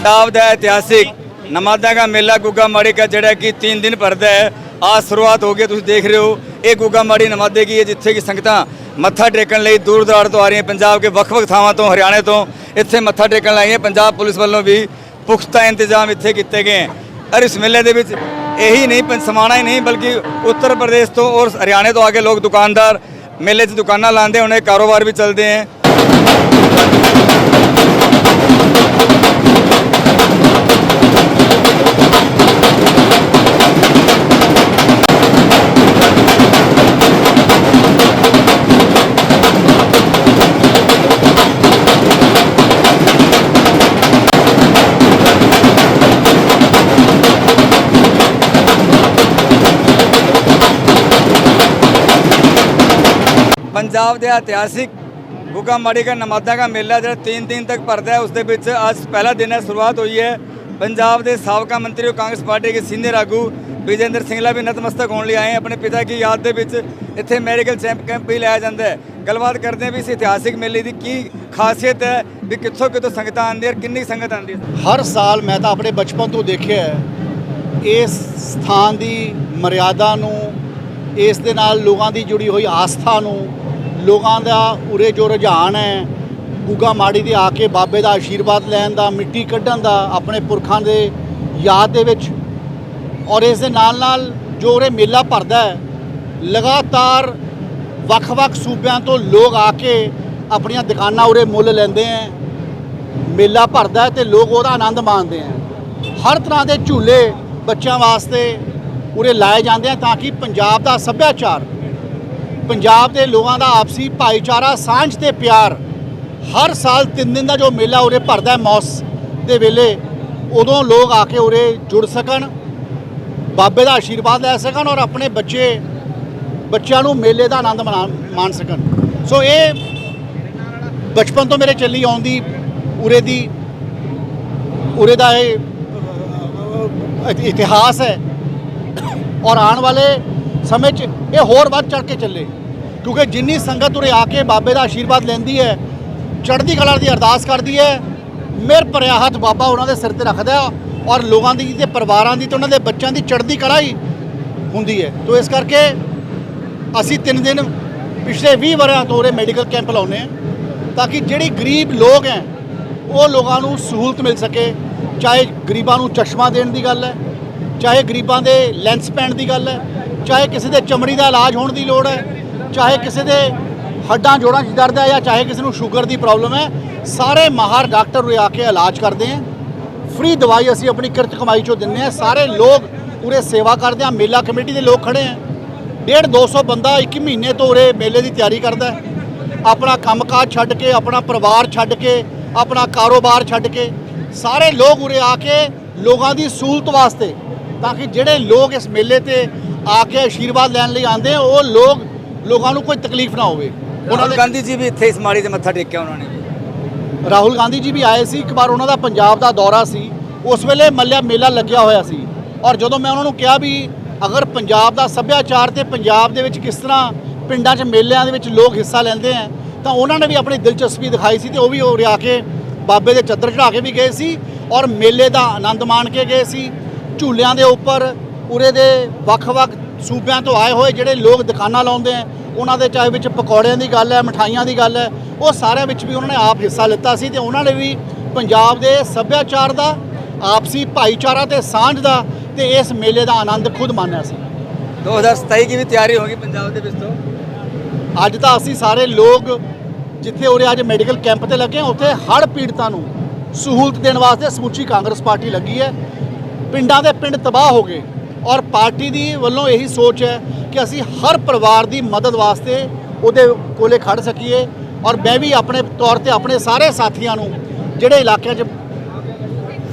ਪੰਜਾਬ ਦਾ ਇਤਿਹਾਸਿਕ ਨਮਾਦਾਂ ਦਾ ਮੇਲਾ ਗੁੱਗਾ ਮਾੜੀ ਦਾ ਜਿਹੜਾ ਕਿ 3 ਦਿਨ ਭਰਦਾ ਹੈ आज शुरुआत हो गई ਤੁਸੀਂ ਦੇਖ ਰਹੇ ਹੋ ਇਹ ਗੁੱਗਾ ਮਾੜੀ ਨਮਾਦੇ ਕੀ ਹੈ ਜਿੱਥੇ ਕਿ ਸੰਗਤਾਂ ਮੱਥਾ ਟੇਕਣ ਲਈ ਦੂਰ ਦਰਾੜ ਤੋਂ ਆ ਰਹੀਆਂ ਪੰਜਾਬ ਦੇ ਵੱਖ-ਵੱਖ ਥਾਵਾਂ ਤੋਂ ਹਰਿਆਣੇ ਤੋਂ ਇੱਥੇ ਮੱਥਾ ਟੇਕਣ ਲਈ ਆਈਆਂ ਪੰਜਾਬ ਪੁਲਿਸ ਵੱਲੋਂ ਵੀ ਪੁਖਤਾ ਇੰਤਜ਼ਾਮ ਇੱਥੇ ਕੀਤੇ ਗਏ ਹਨ ਔਰ ਇਸ ਮੇਲੇ ਦੇ ਵਿੱਚ ਇਹੀ ਨਹੀਂ ਪੰ- ਸਮਾਣਾ ਹੀ ਨਹੀਂ ਬਲਕਿ ਉੱਤਰ ਪ੍ਰਦੇਸ਼ ਤੋਂ ਔਰ ਹਰਿਆਣੇ ਤੋਂ ਆ ਕੇ ਲੋਕ ਦੁਕਾਨਦਾਰ ਮੇਲੇ 'ਚ ਦੁਕਾਨਾਂ ਲਾਉਂਦੇ ਉਹਨਾਂ ਦੇ ਕਾਰੋਬਾਰ ਵੀ ਚੱਲਦੇ हैं ਪੰਜਾਬ ਦੇ ਇਤਿਹਾਸਿਕ ਗੁੱਗਾ ਮਾੜੀ ਦਾ ਨਮਾਦਾਂ ਦਾ ਮੇਲਾ ਜਿਹੜਾ 3 ਦਿਨ ਤੱਕ ਭਰਦਾ ਹੈ, ਉਸ ਦੇ ਵਿੱਚ ਅੱਜ ਪਹਿਲਾ ਦਿਨ ਹੈ, ਸ਼ੁਰੂਆਤ ਹੋਈ ਹੈ। ਪੰਜਾਬ ਦੇ ਸਾਬਕਾ ਮੰਤਰੀ ਔਰ ਕਾਂਗਰਸ ਪਾਰਟੀ ਦੇ ਸੀਨੀਅਰ ਆਗੂ ਵਿਜੇਂਦਰ ਸਿੰਘਲਾ ਵੀ ਨਤਮਸਤਕ ਹੋਣ ਲਈ ਆਏ ਆਪਣੇ ਪਿਤਾ ਦੀ ਯਾਦ ਦੇ ਵਿੱਚ ਇੱਥੇ ਮੈਡੀਕਲ ਚੈਂਪ ਕੈਂਪ ਵੀ ਲਾਇਆ ਜਾਂਦਾ ਹੈ। ਗੱਲਬਾਤ ਕਰਦੇ ਹਾਂ ਵੀ ਇਸ ਇਤਿਹਾਸਿਕ ਮੇਲੇ ਦੀ ਕੀ ਖਾਸੀਅਤ ਹੈ, ਵੀ ਕਿੱਥੋਂ ਕਿੱਥੋਂ ਸੰਗਤਾਂ ਆਉਂਦੀਆਂ ਔਰ ਕਿੰਨੀ ਸੰਗਤ ਆਉਂਦੀ ਹੈ? ਹਰ ਸਾਲ ਮੈਂ ਤਾਂ ਆਪਣੇ ਬਚਪਨ ਤੋਂ ਦੇਖਿਆ ਹੈ, ਇਸ ਸਥਾਨ ਦੀ ਮਰਿਆਦਾ ਨੂੰ, ਇਸ ਦੇ ਨਾਲ ਲੋਕਾਂ ਦੀ ਜੁੜੀ ਹੋਈ ਆਸਥਾ ਨੂੰ ਲੋਕਾਂ ਦਾ ਉਰੇ ਜੋ ਰੁਝਾਨ ਹੈ, ਗੁੱਗਾ ਮਾੜੀ ਦੇ ਆ ਕੇ ਬਾਬੇ ਦਾ ਆਸ਼ੀਰਵਾਦ ਲੈਣ ਦਾ, ਮਿੱਟੀ ਕੱਢਣ ਦਾ, ਆਪਣੇ ਪੁਰਖਾਂ ਦੇ ਯਾਦ ਦੇ ਵਿੱਚ ਔਰ ਇਸ ਦੇ ਨਾਲ ਨਾਲ ਜੋ ਉਰੇ ਮੇਲਾ ਭਰਦਾ ਹੈ, ਲਗਾਤਾਰ ਵੱਖ-ਵੱਖ ਸੂਬਿਆਂ ਤੋਂ ਲੋਕ ਆ ਕੇ ਆਪਣੀਆਂ ਦੁਕਾਨਾਂ ਉਰੇ ਮੁੱਲ ਲੈਂਦੇ ਹੈ, ਮੇਲਾ ਭਰਦਾ ਹੈ ਤੇ ਲੋਕ ਉਹਦਾ ਆਨੰਦ ਮਾਣਦੇ ਆ ਹਰ ਤਰ੍ਹਾਂ ਦੇ ਝੂਲੇ ਬੱਚਿਆਂ ਵਾਸਤੇ ਉਰੇ ਲਾਏ ਜਾਂਦੇ ਆ ਤਾਂ ਕਿ ਪੰਜਾਬ ਦਾ ਸੱਭਿਆਚਾਰ ਪੰਜਾਬ ਦੇ ਲੋਕਾਂ ਦਾ ਆਪਸੀ ਭਾਈਚਾਰਾ, ਸਾਂਝ ਤੇ ਪਿਆਰ ਹਰ ਸਾਲ ਤਿੰਨ ਦਿਨ ਦਾ ਜੋ ਮੇਲਾ ਉਰੇ ਭਰਦਾ ਹੈ ਮੌਸ ਦੇ ਵੇਲੇ, ਉਦੋਂ ਲੋਕ ਆ ਕੇ ਉਰੇ ਜੁੜ ਸਕਣ, ਬਾਬੇ ਦਾ ਆਸ਼ੀਰਵਾਦ ਲੈ ਸਕਣ ਔਰ ਆਪਣੇ ਬੱਚੇ, ਬੱਚਿਆਂ ਨੂੰ ਮੇਲੇ ਦਾ ਆਨੰਦ ਮਾਣ ਮਾਣ ਸਕਣ। ਸੋ ਇਹ ਬਚਪਨ ਤੋਂ ਮੇਰੇ ਚੱਲੀ ਆਉਂਦੀ ਉਰੇ ਦੀ, ਉਰੇ ਦਾ ਇਹ ਇਤਿਹਾਸ ਹੈ ਔਰ ਆਉਣ ਵਾਲੇ ਸਮੇਂ 'ਚ ਇਹ ਹੋਰ ਵੱਧ ਚੜ ਕੇ ਚੱਲੇ। ਕਿਉਂਕਿ ਜਿੰਨੀ ਸੰਗਤ ਉਰੇ ਆ ਕੇ ਬਾਬੇ ਦਾ ਆਸ਼ੀਰਵਾਦ ਲੈਂਦੀ ਹੈ, ਚੜ੍ਹਦੀ ਕਲਾ ਦੀ ਅਰਦਾਸ ਕਰਦੀ ਹੈ, ਮਿਹਰ ਭਰਿਆ ਹੱਥ ਬਾਬਾ ਉਹਨਾਂ ਦੇ ਸਿਰ ਤੇ ਰੱਖਦਾ ਔਰ ਲੋਕਾਂ ਦੀ ਤੇ ਪਰਿਵਾਰਾਂ ਦੀ ਤੇ ਉਹਨਾਂ ਦੇ ਬੱਚਿਆਂ ਦੀ ਚੜ੍ਹਦੀ ਕਲਾ ਹੀ ਹੁੰਦੀ ਹੈ। ਤੋਂ ਇਸ ਕਰਕੇ ਅਸੀਂ ਤਿੰਨ ਦਿਨ ਪਿਛਲੇ 20 ਵਰ੍ਹਿਆਂ ਤੋਂ ਉਰੇ ਮੈਡੀਕਲ ਕੈਂਪ ਲਾਉਂਦੇ ਹਾਂ ਤਾਂ ਕਿ ਜਿਹੜੀ ਗਰੀਬ ਲੋਕ ਹੈ, ਉਹ ਲੋਕਾਂ ਨੂੰ ਸਹੂਲਤ ਮਿਲ ਸਕੇ। ਚਾਹੇ ਗਰੀਬਾਂ ਨੂੰ ਚਸ਼ਮਾ ਦੇਣ ਦੀ ਗੱਲ ਹੈ, ਚਾਹੇ ਗਰੀਬਾਂ ਦੇ ਲੈਂਸ ਪੈਣ ਦੀ ਗੱਲ ਹੈ, ਚਾਹੇ ਕਿਸੇ ਦੇ ਚਮੜੀ ਦਾ ਇਲਾਜ ਹੋਣ ਦੀ ਲੋੜ ਹੈ ਚਾਹੇ ਕਿਸੇ ਦੇ ਹੱਡਾਂ ਜੋੜਾਂ 'ਚ ਦਰਦ ਹੈ ਜਾਂ ਚਾਹੇ ਕਿਸੇ ਨੂੰ ਸ਼ੂਗਰ ਦੀ ਪ੍ਰੋਬਲਮ ਹੈ, ਸਾਰੇ ਮਾਹਰ ਡਾਕਟਰ ਉਰੇ ਆ ਕੇ ਇਲਾਜ ਕਰਦੇ ਹੈ। ਫ੍ਰੀ ਦਵਾਈ ਅਸੀਂ ਆਪਣੀ ਕਿਰਤ ਕਮਾਈ ਚੋਂ ਦਿੰਨੇ ਆ ਸਾਰੇ ਲੋਕ ਉਰੇ ਸੇਵਾ ਕਰਦੇ ਆ ਮੇਲਾ ਕਮੇਟੀ ਦੇ ਲੋਕ ਖੜੇ ਆ ਡੇਢ 200 ਬੰਦਾ ਇੱਕ ਮਹੀਨੇ ਤੋਂ ਉਰੇ ਮੇਲੇ ਦੀ ਤਿਆਰੀ ਕਰਦਾ ਹੈ। ਆਪਣਾ ਕੰਮਕਾਜ ਛੱਡ ਕੇ, ਆਪਣਾ ਪਰਿਵਾਰ ਛੱਡ ਕੇ, ਆਪਣਾ ਕਾਰੋਬਾਰ ਛੱਡ ਕੇ, ਸਾਰੇ ਲੋਕ ਉਰੇ ਆ ਕੇ ਲੋਕਾਂ ਦੀ ਸਹੂਲਤ ਵਾਸਤੇ ਤਾਂ ਕਿ ਜਿਹੜੇ ਲੋਕ ਇਸ ਮੇਲੇ ਤੇ ਆ ਕੇ ਆਸ਼ੀਰਵਾਦ ਲੈਣ ਲਈ ਆਉਂਦੇ ਉਹ ਲੋਕ ਲੋਕਾਂ ਨੂੰ ਕੋਈ ਤਕਲੀਫ ਨਾ ਹੋਵੇ। ਉਹਨਾਂ ਦੇ ਗਾਂਧੀ ਜੀ ਵੀ ਇੱਥੇ ਇਸ ਮਾੜੀ ਤੇ ਮੱਥਾ ਟੇਕਿਆ ਉਹਨਾਂ ਨੇ। ਰਾਹੁਲ ਗਾਂਧੀ ਜੀ ਵੀ ਆਏ ਸੀ ਇੱਕ ਵਾਰ ਉਹਨਾਂ ਦਾ ਪੰਜਾਬ ਦਾ ਦੌਰਾ ਸੀ। ਉਸ ਵੇਲੇ ਮੱਲਿਆ ਮੇਲਾ ਲੱਗਿਆ ਹੋਇਆ ਸੀ। ਔਰ ਜਦੋਂ ਮੈਂ ਉਹਨਾਂ ਨੂੰ ਕਿਹਾ ਵੀ ਅਗਰ ਪੰਜਾਬ ਦਾ ਸੱਭਿਆਚਾਰ ਤੇ ਪੰਜਾਬ ਦੇ ਵਿੱਚ ਕਿਸ ਤਰ੍ਹਾਂ ਪਿੰਡਾਂ 'ਚ ਮੇਲਿਆਂ ਦੇ ਵਿੱਚ ਲੋਕ ਹਿੱਸਾ ਲੈਂਦੇ ਆ ਤਾਂ ਉਹਨਾਂ ਨੇ ਵੀ ਆਪਣੀ ਦਿਲਚਸਪੀ ਦਿਖਾਈ ਸੀ ਤੇ ਉਹ ਵੀ ਉਰੇ ਆ ਕੇ ਬਾਬੇ ਦੇ ਚੱਦਰ ਚੜਾ ਕੇ ਵੀ ਗਏ ਸੀ ਔਰ ਮੇਲੇ ਦਾ ਆਨੰਦ ਮਾਣ ਕੇ ਗਏ ਸੀ। ਝੂਲਿਆਂ ਦੇ ਉੱਪਰ ਉਰੇ ਦੇ ਵੱਖ-ਵੱਖ ਸੂਬਿਆਂ ਤੋਂ ਆਏ ਹੋਏ ਜਿਹੜੇ ਲੋਕ ਦੁਕਾਨਾਂ ਲਾਉਂਦੇ ਆ ਉਹਨਾਂ ਦੇ ਚਾਹੇ ਵਿੱਚ ਪਕੌੜਿਆਂ ਦੀ ਗੱਲ ਹੈ ਮਠਾਈਆਂ ਦੀ ਗੱਲ ਹੈ ਉਹ ਸਾਰਿਆਂ ਵਿੱਚ ਵੀ ਉਹਨਾਂ ਨੇ ਆਪ ਹਿੱਸਾ ਲਿੱਤਾ ਸੀ ਤੇ ਉਹਨਾਂ ਨੇ ਵੀ ਪੰਜਾਬ ਦੇ ਸੱਭਿਆਚਾਰ ਦਾ ਆਪਸੀ ਭਾਈਚਾਰਾ ਤੇ ਸਾਂਝ ਦਾ ਤੇ ਇਸ ਮੇਲੇ ਦਾ ਆਨੰਦ ਖੁਦ ਮਾਣਿਆ ਸੀ। 2027 ਦੀ ਵੀ ਤਿਆਰੀ ਹੋਗੀ ਪੰਜਾਬ ਦੇ ਵਿੱਚ ਤੋਂ? ਅੱਜ ਤਾਂ ਅਸੀਂ ਸਾਰੇ ਲੋਕ ਜਿੱਥੇ ਉਰੇ ਅੱਜ ਮੈਡੀਕਲ ਕੈਂਪ ਤੇ ਲੱਗੇ ਉੱਥੇ ਹਰ ਪੀੜਤਾਂ ਨੂੰ ਸਹੂਲਤ ਦੇਣ ਵਾਸਤੇ ਸਮੁੱਚੀ ਕਾਂਗਰਸ ਪਾਰਟੀ ਲੱਗੀ ਹੈ। ਪਿੰਡਾਂ ਦੇ ਪਿੰਡ ਤਬਾਹ ਹੋ ਗਏ। ਔਰ ਪਾਰਟੀ ਦੀ ਵੱਲੋਂ ਇਹੀ ਸੋਚ ਹੈ ਕਿ ਅਸੀਂ ਹਰ ਪਰਿਵਾਰ ਦੀ ਮਦਦ ਵਾਸਤੇ ਉਹਦੇ ਕੋਲੇ ਖੜ ਸਕੀਏ। ਔਰ ਮੈਂ ਵੀ ਆਪਣੇ ਤੌਰ ਤੇ ਆਪਣੇ ਸਾਰੇ ਸਾਥੀਆਂ ਨੂੰ, ਜਿਹੜੇ ਇਲਾਕਿਆਂ 'ਚ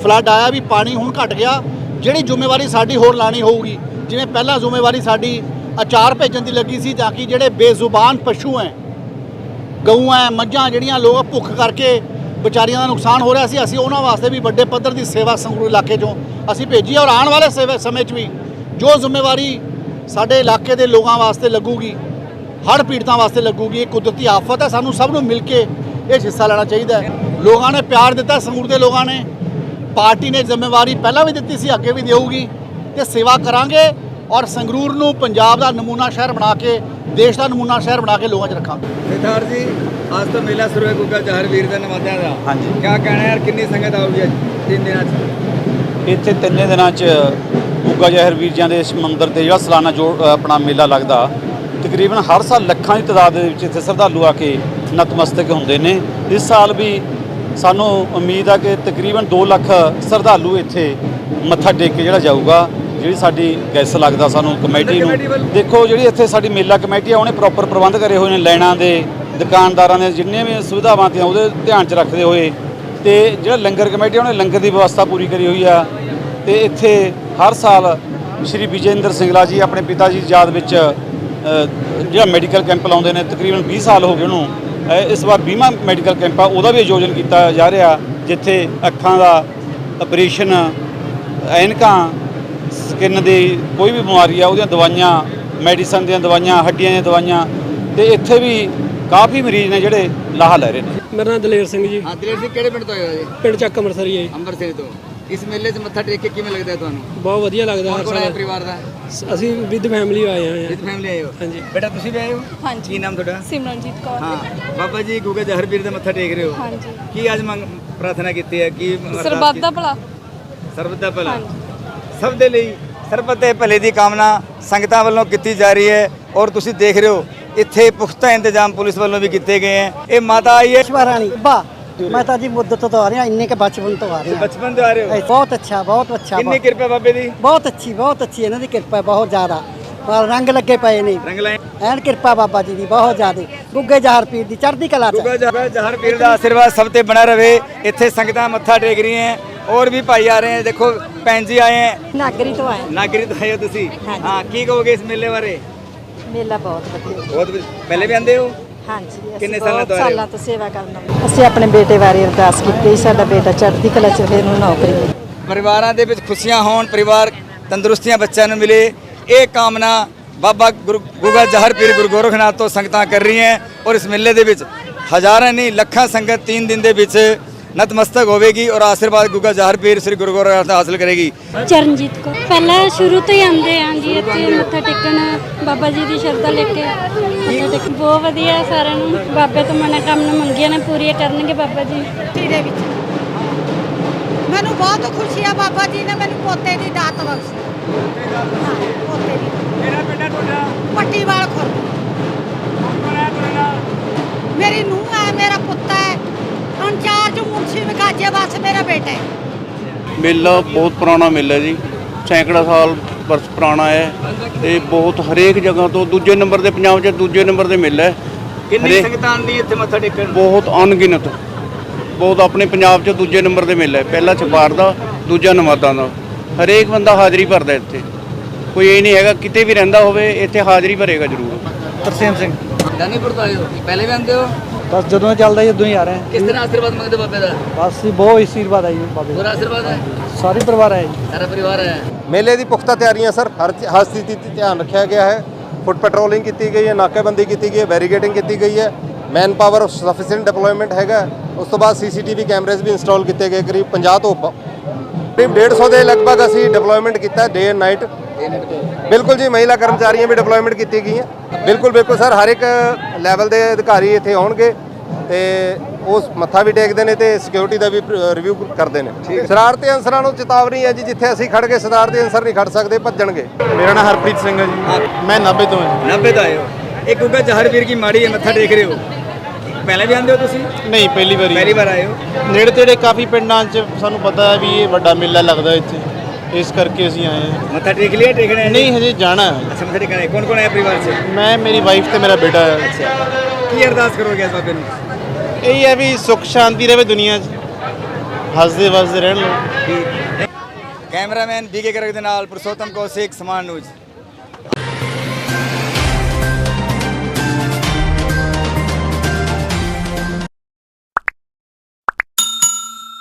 ਫਲੱਡ ਆਇਆ ਵੀ ਪਾਣੀ ਹੁਣ ਘਟ ਗਿਆ, ਜਿਹੜੀ ਜ਼ਿੰਮੇਵਾਰੀ ਸਾਡੀ ਹੋਰ ਲਾਣੀ ਹੋਊਗੀ। ਜਿਵੇਂ ਪਹਿਲਾਂ ਜ਼ਿੰਮੇਵਾਰੀ ਸਾਡੀ ਅਚਾਰ ਭੇਜਣ ਦੀ ਲੱਗੀ ਸੀ ਤਾਂ ਕਿ ਜਿਹੜੇ ਬੇਜ਼ੁਬਾਨ ਪਸ਼ੂ ਹੈ ਗਊਆਂ ਮੱਝਾਂ ਜਿਹੜੀਆਂ ਲੋਕ ਭੁੱਖ ਕਰਕੇ ਵਿਚਾਰੀਆਂ ਦਾ ਨੁਕਸਾਨ ਹੋ ਰਿਹਾ ਸੀ, ਅਸੀਂ ਉਹਨਾਂ ਵਾਸਤੇ ਵੀ ਵੱਡੇ ਪੱਧਰ ਦੀ ਸੇਵਾ ਸੰਗਰੂਰ ਇਲਾਕੇ 'ਚੋਂ ਅਸੀਂ ਭੇਜੀ ਔਰ ਆਉਣ ਵਾਲੇ ਸੇਵਾ ਸਮੇਂ 'ਚ ਵੀ ਜੋ ਜ਼ਿੰਮੇਵਾਰੀ ਸਾਡੇ ਇਲਾਕੇ ਦੇ ਲੋਕਾਂ ਵਾਸਤੇ ਲੱਗੂਗੀ, ਹੜ੍ਹ ਪੀੜਤਾਂ ਵਾਸਤੇ ਲੱਗੂਗੀ, ਇਹ ਕੁਦਰਤੀ ਆਫਤ ਹੈ, ਸਾਨੂੰ ਸਭ ਨੂੰ ਮਿਲ ਕੇ ਇਹ ਹਿੱਸਾ ਲੈਣਾ ਚਾਹੀਦਾ ਹੈ। ਲੋਕਾਂ ਨੇ ਪਿਆਰ ਦਿੱਤਾ, ਸੰਗਰੂਰ ਦੇ ਲੋਕਾਂ ਨੇ, ਪਾਰਟੀ ਨੇ ਜ਼ਿੰਮੇਵਾਰੀ ਪਹਿਲਾਂ ਵੀ ਦਿੱਤੀ ਸੀ, ਅੱਗੇ ਵੀ ਦੇਊਗੀ ਤੇ ਸੇਵਾ ਕਰਾਂਗੇ ਔਰ ਸੰਗਰੂਰ ਨੂੰ ਪੰਜਾਬ ਦਾ ਨਮੂਨਾ ਸ਼ਹਿਰ ਬਣਾ ਕੇ, ਦੇਸ਼ ਦਾ ਨਮੂਨਾ ਸ਼ਹਿਰ ਬਣਾ ਕੇ ਲੋਕਾਂ 'ਚ ਰੱਖਾਂਗੇ। ਸਿਧਾਰ ਜੀ ਅੱਜ ਤੋਂ ਮੇਲਾ ਸ਼ੁਰੂ ਹੈ ਗੁੱਗਾ ਜਹਰ ਵੀਰ ਦਾ ਨਮਾਦਿਆਂ ਦਾ। ਹਾਂਜੀ। ਕੀ ਕਹਿਣਾ ਯਾਰ ਕਿੰਨੀ ਸੰਗਤ ਆਉਗੀ ਅੱਜ? ਤਿੰਨ ਦਿਨਾਂ 'ਚ। ਇੱਥੇ ਤਿੰਨੇ ਦਿਨਾਂ 'ਚ ਗੁੱਗਾ ਜ਼ਹਿਰ ਵੀਰ ਜੀਆਂ ਦੇ ਇਸ ਮੰਦਿਰ ਤੇ ਜਿਹੜਾ ਸਾਲਾਨਾ ਜੋ ਆਪਣਾ ਮੇਲਾ ਲੱਗਦਾ ਤਕਰੀਬਨ ਹਰ ਸਾਲ ਲੱਖਾਂ ਦੀ ਤਾਦਾਦ ਦੇ ਵਿੱਚ ਇੱਥੇ ਸ਼ਰਧਾਲੂ ਆ ਕੇ ਨਤਮਸਤਕ ਹੁੰਦੇ ਨੇ। ਇਸ ਸਾਲ ਵੀ ਸਾਨੂੰ ਉਮੀਦ ਆ ਕਿ ਤਕਰੀਬਨ 2 ਲੱਖ ਸ਼ਰਧਾਲੂ ਇੱਥੇ ਮੱਥਾ ਟੇਕ ਕੇ ਜਿਹੜਾ ਜਾਊਗਾ ਜਿਹੜੀ ਸਾਡੀ ਗੈਸ ਲੱਗਦਾ ਸਾਨੂੰ ਕਮੇਟੀ ਨੂੰ। ਦੇਖੋ ਜਿਹੜੀ ਇੱਥੇ ਸਾਡੀ ਮੇਲਾ ਕਮੇਟੀ ਆ ਉਹਨੇ ਪ੍ਰੋਪਰ ਪ੍ਰਬੰਧ ਕਰੇ ਹੋਏ ਨੇ ਲੈਣਾ ਦੇ। ਦੁਕਾਨਦਾਰਾਂ ਦੇ ਜਿੰਨੀਆਂ ਵੀ ਸੁਵਿਧਾਵਾਂ 'ਤੇ ਉਹਦੇ ਧਿਆਨ 'ਚ ਰੱਖਦੇ ਹੋਏ ਤੇ ਜਿਹੜਾ ਲੰਗਰ ਕਮੇਟੀ ਉਹਨੇ ਲੰਗਰ ਦੀ ਵਿਵਸਥਾ ਪੂਰੀ ਕਰੀ ਹੋਈ ਆ। ਤੇ ਇੱਥੇ ਹਰ ਸਾਲ ਸ਼੍ਰੀ ਵਿਜੇਂਦਰ ਸਿੰਗਲਾ ਜੀ ਆਪਣੇ ਪਿਤਾ ਜੀ ਦੀ ਯਾਦ ਵਿੱਚ ਜਿਹੜਾ ਮੈਡੀਕਲ ਕੈਂਪ ਲਾਉਂਦੇ ਨੇ, ਤਕਰੀਬਨ 20 ਸਾਲ ਹੋ ਗਏ ਉਹਨੂੰ। ਇਸ ਵਾਰ 20ਵਾਂ ਮੈਡੀਕਲ ਕੈਂਪ ਆ, ਉਹਦਾ ਵੀ ਆਯੋਜਨ ਕੀਤਾ ਜਾ ਰਿਹਾ, ਜਿੱਥੇ ਅੱਖਾਂ ਦਾ ਆਪਰੇਸ਼ਨ, ਐਨਕਾਂ, ਸਕਿਨ ਦੀ ਕੋਈ ਵੀ ਬਿਮਾਰੀ ਆ, ਉਹਦੀਆਂ ਦਵਾਈਆਂ, ਮੈਡੀਸਨ ਦੀਆਂ ਦਵਾਈਆਂ, ਹੱਡੀਆਂ ਦੀਆਂ ਦਵਾਈਆਂ, ਤੇ ਇੱਥੇ ਵੀ ਕਾਫੀ ਮਰੀਜ਼ ਨੇ ਜਿਹੜੇ ਲਾਹਾ ਲੈ ਰਹੇ ਨੇ। ਮੇਰਾ ਨਾਮ ਦਲੇਰ ਸਿੰਘ ਜੀ। ਹਾਂ ਦਿਲੇਰ ਸਿੰਘ ਕਿਹੜੇ ਪਿੰਡ ਤੋਂ ਆਏ ਹੋ ਜੀ? ਪਿੰਡ ਚੱਕ ਅੰਮ੍ਰਿਤਸਰੀ ਹੈ ਜੀ। ਅੰਮ੍ਰਿਤਸਰ ਤੋਂ। ਇਸ ਮੇਲੇ 'ਚ ਮੱਥਾ ਟੇਕ ਕੇ ਕਿਵੇਂ ਲੱਗਦਾ ਹੈ ਤੁਹਾਨੂੰ? ਬਹੁਤ ਵਧੀਆ ਲੱਗਦਾ ਹਰ ਸਾਲ ਪਰਿਵਾਰ ਦਾ? ਅਸੀਂ ਵਿਦ ਫੈਮਿਲੀ ਆਏ ਹੋਏ ਵਿਦ ਹਾਂ ਫੈਮਿਲੀ ਆਏ ਹੋ? ਹਾਂਜੀ। ਬੇਟਾ ਤੁਸੀਂ ਵੀ ਆਏ ਹੋ? ਹਾਂਜੀ। ਕੀ ਨਾਮ ਤੁਹਾਡਾ? ਸਿਮਰਨਜੀਤ ਕੌਰ। ਹਾਂ। ਬਾਬਾ ਜੀ ਗੁੱਗਾ ਜਹਰ ਵੀਰ ਦਾ ਮੱਥਾ ਟੇਕ ਰਹੇ ਹੋ? ਹਾਂਜੀ। ਕੀ ਅੱਜ ਮੰਗ ਪ੍ਰਾਰਥਨਾ ਕੀਤੀ ਹੈ? ਕੀ ਸਰਬੱਤ? ਦਾ ਭਲਾ। ਸਰਬੱਤ ਦਾ ਭਲਾ। ਸਭ ਦੇ ਲਈ ਸਰਬੱਤ ਦੇ ਭਲੇ ਦੀ ਕਾਮਨਾ ਸੰਗਤਾਂ ਵੱਲੋਂ ਕੀਤੀ ਜਾ ਰਹੀ ਹੈ ਔਰ ਤੁਸੀਂ ਦੇਖ ਰਹੇ ਹੋ ਇੱਥੇ ਪੁਖਤਾ ਇੰਤਜ਼ਾਮ ਪੁਲਿਸ ਵੱਲੋਂ ਵੀ ਕੀਤੇ ਗਏ ਹੈ। ਇਹ ਮਾਤਾ ਆਈ ਹੈ? ਸ਼ਵਾਰਾਣੀ ਬਾ ਮਾਤਾ ਜੀ ਮੁੱਦਤ ਤੋਂ ਆ ਰਹੇ ਹਾਂ ਇੰਨੇ ਕੇ ਬਚਪਨ ਤੋਂ ਆ ਰਹੇ ਹਾਂ ਬਚਪਨ ਤੋਂ ਆ ਰਹੇ ਹੋ? ਬਹੁਤ ਅੱਛਾ ਬਹੁਤ ਅੱਛਾ ਕਿੰਨੀ ਕਿਰਪਾ ਬਾਬੇ ਦੀ? ਬਹੁਤ ਅੱਛੀ ਬਹੁਤ ਅੱਛੀ ਇਹਨਾਂ ਦੀ ਕਿਰਪਾ ਬਹੁਤ ਜ਼ਿਆਦਾ। ਪਰ ਰੰਗ ਲੱਗੇ ਪਏ ਨੇ। ਰੰਗ ਲਾਏ। ਐਨ ਕਿਰਪਾ ਬਾਬਾ ਜੀ ਦੀ ਬਹੁਤ ਜ਼ਿਆਦੇ। ਗੁੱਗੇ ਜਹਰ ਪੀਰ ਦੀ ਚੜ੍ਹਦੀ ਕਲਾ ਗੁੱਗੇ ਜਹਰ ਪੀਰ ਦਾ ਆਸ਼ੀਰਵਾਦ ਸਭ ਤੇ ਬਣਾ ਰਹੇ ਇੱਥੇ ਸੰਗਤਾਂ ਮੱਥਾ ਟੇਕ ਰਹੀਆਂ ਹੈ। ਔਰ ਵੀ ਭਾਈ ਆ ਰਹੇ ਹੈ। ਦੇਖੋ ਭੈਣ ਜੀ ਆਏ ਹੈ। ਨਾਗਰੀ ਤੋਂ ਆਏ। ਨਾਗਰੀ ਤੋਂ ਆਏ ਤੁਸੀਂ? ਹਾਂ ਕੀ ਕਹੋਗੇ ਇਸ ਮੇਲੇ ਬਾਰੇ? ਮੇਲਾ ਬਹੁਤ ਵਧੀਆ। ਬਹੁਤ ਵਧੀਆ। ਪਹਿਲੇ ਵੀ ਆਂਦੇ ਹੋ? ਹਾਂਜੀ ਅਸੀਂ ਕਿੰਨੇ ਸਾਲਾਂ ਬਹੁਤ ਤੋਂ ਆ ਰਹੇ ਹੋ? ਸਾਲਾਂ ਤੋਂ ਸੇਵਾ ਕਰਨਾ ਅਸੀਂ ਆਪਣੇ ਬੇਟੇ ਬਾਰੇ ਅਰਦਾਸ ਕੀਤੀ ਸਾਡਾ ਬੇਟਾ ਚੜ੍ਹਦੀ ਕਲਾ ਚ ਫਿਰ ਨੂੰ ਨੌਕਰੀ ਮਿਲੇ। ਪਰਿਵਾਰਾਂ ਦੇ ਵਿੱਚ ਖੁਸ਼ੀਆਂ ਹੋਣ ਪਰਿਵਾਰ ਤੰਦਰੁਸਤੀਆਂ ਬੱਚਿਆਂ ਨੂੰ ਮਿਲੇ ਇਹ ਕਾਮਨਾ ਬਾਬਾ ਗੁਰੂ ਗੁਗਾ ਜਹਰ ਪੀਰ ਗੁਰੂ ਗੋਰਖਨਾਥ ਤੋਂ ਸੰਗਤਾਂ ਕਰ ਰਹੀਆਂ ਔਰ ਇਸ ਮੇਲੇ ਦੇ ਵਿੱਚ ਹਜ਼ਾਰਾਂ ਨਹੀਂ ਲੱਖਾਂ ਸੰਗਤ 3 ਦਿਨ ਦੇ ਵਿੱਚ ਨਤਮਸਤਕ ਹੋਵੇਗੀ ਔਰ ਆਸ਼ੀਰਵਾਦ ਗੁਗਾ ਜਹਰ ਪੀਰ ਸ੍ਰੀ ਗੁਰੂ ਗੋਰਖਨਾਥ ਦਾ ਹਾਸਲ ਕਰੇਗੀ। ਚਰਨਜੀਤ ਕੋ ਪਹਿਲਾਂ ਸ਼ੁਰੂ ਤੋਂ ਹੀ ਆਉਂਦੇ ਆਂ ਜੀ ਇੱਥੇ ਮੱਥਾ ਟੇਕਣ। ਬਾਬਾ ਜੀ ਦੀ ਸ਼ਰਧਾ ਲੈ ਕੇ ਮੱਥਾ ਟੇਕ ਬਹੁਤ ਵਧੀਆ ਸਾਰਿਆਂ ਨੂੰ। ਬਾਬੇ ਤੋਂ ਮਨਾ ਕਾਮਨਾ ਮੰਗੀਆਂ ਨੇ ਪੂਰੀਆਂ ਕਰਨਗੇ ਬਾਬਾ ਜੀ। ਦੇ ਵਿੱਚ। ਮੈਨੂੰ ਬਹੁਤ ਖੁਸ਼ੀ ਆ ਬਾਬਾ ਜੀ ਨੇ ਮੈਨੂੰ ਪੋਤੇ ਦੀ ਦਾਤ ਬਖਸ਼ੀ। ਪੋਤੇ ਦੀ। ਮੇਰਾ ਬੇਟਾ ਤੁਹਾਡਾ। ਪੱਟੀ ਵਾਲ ਮੇਲਾ ਬਹੁਤ ਪੁਰਾਣਾ ਮੇਲਾ ਜੀ। ਸੈਂਕੜਾ ਸਾਲ ਵਰਸ ਪੁਰਾਣਾ ਹੈ ਤੇ ਬਹੁਤ ਹਰੇਕ ਜਗ੍ਹਾ ਤੋਂ ਦੂਜੇ ਨੰਬਰ ਦੇ ਪੰਜਾਬ 'ਚ ਦੂਜੇ ਨੰਬਰ ਦੇ ਮੇਲਾ ਹੈ। ਕਿੰਨੀ ਹਰੇਕ- ਸੰਗਤਾਂ ਆਉਂਦੀ ਇੱਥੇ ਮੱਥਾ ਟੇਕਣ? ਬਹੁਤ ਅਣਗਿਣਤ। ਬਹੁਤ ਆਪਣੇ ਪੰਜਾਬ 'ਚ ਦੂਜੇ ਨੰਬਰ ਦੇ ਮੇਲਾ ਹੈ। ਪਹਿਲਾ ਛਪਾਰ ਦਾ ਦੂਜਾ ਨਵਾਦਾਂ ਦਾ। ਹਰੇਕ ਬੰਦਾ ਹਾਜ਼ਰੀ ਭਰਦਾ ਇੱਥੇ। ਕੋਈ ਇਹ ਨਹੀਂ ਹੈਗਾ ਕਿਤੇ ਵੀ ਰਹਿੰਦਾ ਹੋਵੇ ਇੱਥੇ ਹਾਜ਼ਰੀ ਭਰੇਗਾ ਜ਼ਰੂਰ। ਤਰਸੇਮ ਸਿੰਘ। ਦਾਨੀਪੁਰ ਤੋਂ ਆਏ ਹੋ? ਪਹਿਲੇ ਵੀ ਆਉਂਦੇ ਹੋ? ਬਸ ਜਦੋਂ ਚੱਲਦਾ ਜਦੋਂ ਹੀ ਆ ਰਹੇ ਹਾਂ। ਕਿਸ ਤਰ੍ਹਾਂ ਆਸ਼ੀਰਵਾਦ ਮੰਗਦੇ ਹੋ ਬਾਬੇ ਦਾ? ਬਸ ਜੀ ਬਹੁਤ ਆਸ਼ੀਰਵਾਦ ਆਈ ਬਾਬੇ ਦਾ। ਪੂਰਾ ਆਸ਼ੀਰਵਾਦ ਹੈ? ਸਾਰੇ ਪਰਿਵਾਰ ਆਏ ਜੀ। ਸਾਰਾ ਪਰਿਵਾਰ ਹੈ ਮੇਲੇ ਦੀ ਪੁਖਤਾ ਤਿਆਰੀਆਂ ਸਰ ਹਰ ਹਰ ਸਥਿਤੀ ਤੇ ਧਿਆਨ ਰੱਖਿਆ ਗਿਆ ਹੈ। ਫੁੱਟ ਪੈਟਰੋਲਿੰਗ ਕੀਤੀ ਗਈ ਹੈ ਨਾਕਾਬੰਦੀ ਕੀਤੀ ਗਈ ਹੈ ਬੈਰੀਗੇਡਿੰਗ ਕੀਤੀ ਗਈ ਹੈ। ਮੈਨ ਪਾਵਰ ਸਫੀਸ਼ੀਐਂਟ ਡਿਪਲੋਇਮੈਂਟ ਹੈਗਾ ਉਸ ਤੋਂ ਬਾਅਦ ਸੀਸੀਟੀਵੀ ਕੈਮਰੇਜ਼ ਵੀ ਇੰਸਟਾਲ ਕੀਤੇ ਗਏ ਕਰੀਬ 50 ਤੋਂ ਉੱਪਰ। ਕਰੀਬ 150 ਦੇ ਲਗਭਗ ਅਸੀਂ ਡਿਪਲੋਇਮੈਂਟ ਕੀਤਾ ਡੇ ਐਂਡ ਨਾਈਟ ਬਿਲਕੁਲ ਜੀ ਮਹਿਲਾ ਕਰਮਚਾਰੀਆਂ ਵੀ ਡਿਪਲੋਇਮੈਂਟ ਕੀਤੀ ਗਈਆਂ। ਬਿਲਕੁਲ ਬਿਲਕੁਲ ਸਰ ਹਰ ਇੱਕ ਲੈਵਲ ਦੇ ਅਧਿਕਾਰੀ ਇੱਥੇ ਆਉਣਗੇ ਤੇ ਉਸ ਮੱਥਾ ਵੀ ਟੇਕਦੇ ਨੇ ਤੇ ਸਿਕਿਉਰਿਟੀ ਦਾ ਵੀ ਰਿਵਿਊ ਕਰਦੇ ਨੇ। ਸ਼ਰਾਰਤੀ ਅਨਸਰਾਂ ਨੂੰ ਚੇਤਾਵਨੀ ਹੈ ਜੀ ਜਿੱਥੇ ਅਸੀਂ ਖੜ ਕੇ ਸ਼ਰਾਰਤੀ ਅਨਸਰ ਨਹੀਂ ਖੜ ਸਕਦੇ ਭੱਜਣਗੇ। ਮੇਰਾ ਨਾਮ ਹਰਪ੍ਰੀਤ ਸਿੰਘ ਹੈ ਜੀ। ਮੈਂ 90 ਤੋਂ ਹਾਂ 90 ਤੋਂ ਆਏ ਹੋ। ਇਹ ਗੁੱਗਾ ਜਹਰ ਵੀਰ ਕੀ ਮਾੜੀ ਹੈ ਮੱਥਾ ਟੇਕ ਰਹੇ ਹੋ? ਪਹਿਲੇ ਵੀ ਆਉਂਦੇ ਹੋ ਤੁਸੀਂ? ਨਹੀਂ ਪਹਿਲੀ ਵਾਰੀ। ਪਹਿਲੀ ਵਾਰ ਆਏ ਹੋ? ਨੇੜੇ ਤੇੜੇ ਕਾਫੀ ਪਿੰਡਾਂ 'ਚ ਸਾਨੂੰ ਪਤਾ ਹੈ ਵੀ ਇਹ ਵੱਡਾ ਮੇਲਾ ਲੱਗਦਾ ਇੱਥੇ। ਇਸ ਕਰਕੇ ਅਸੀਂ ਆਏ ਹਾਂ। ਮੱਥਾ ਟੇਕ ਲਿਆ ਟੇਕਣਾ ਹੈ ਨਹੀਂ ਹਜੇ ਜਾਣਾ ਹੈ। ਅੱਛਾ ਮੱਥਾ ਟੇਕਣਾ ਹੈ ਕੌਣ ਕੌਣ ਆਇਆ ਪਰਿਵਾਰ ਸੇ ਮੈਂ ਮੇਰੀ ਵਾਈਫ ਤੇ ਮੇਰਾ ਬੇਟਾ ਹੈ। ਕੀ ਅਰਦਾਸ ਕਰੋਗੇ ਇਸ ਬਾਬੇ ਨੂੰ? ਇਹ ਹੈ ਵੀ ਸੁੱਖ ਸ਼ਾਂਤੀ ਰਹੇ ਦੁਨੀਆ 'ਚ। ਹੱਸਦੇ ਵਸਦੇ ਰਹਿਣ ਲੋਕ। ਠੀਕ। ਕੈਮਰਾਮੈਨ ਬੀਕੇ ਕਰਕ ਦੇ ਨਾਲ ਪੁਰਸ਼ੋਤਮ ਕੌਸ਼ਿਕ ਸਮਾਨ ਨਿਊਜ਼।